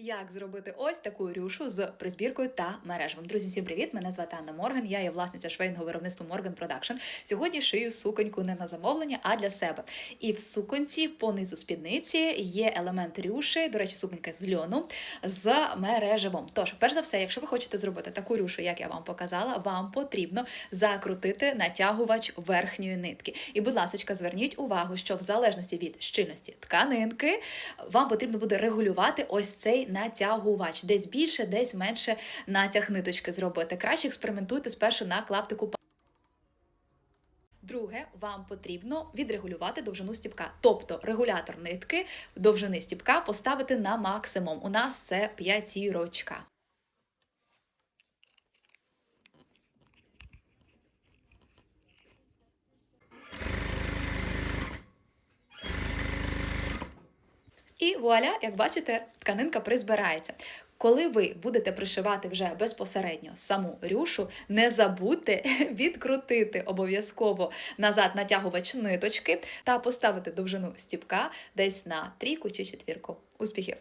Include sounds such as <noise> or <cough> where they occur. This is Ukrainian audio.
Як зробити ось таку рюшу з призбіркою та мережевим? Друзі, всім привіт! Мене звати Анна Морган. Я є власниця швейного виробництва Morgan Production. Сьогодні шию суконьку не на замовлення, а для себе. І в суконці по низу спідниці є елемент рюші, до речі, суконька з льону з мережевом. Тож, перш за все, якщо ви хочете зробити таку рюшу, як я вам показала, вам потрібно закрутити натягувач верхньої нитки. І, будь ласка, зверніть увагу, що в залежності від щільності тканинки вам потрібно буде регулювати ось цей натягувач. Десь більше, десь менше натяг ниточки зробити. Краще експериментуйте спершу на клаптику. Друге, вам потрібно відрегулювати довжину стіпка, тобто регулятор нитки довжини стіпка поставити на максимум. У нас це п'ятірочка. І вуаля, як бачите, тканинка призбирається. Коли ви будете пришивати вже безпосередньо саму рюшу, не забудьте <laughs> відкрутити обов'язково назад натягувач ниточки та поставити довжину стіпка десь на трійку чи четвірку. Успіхів!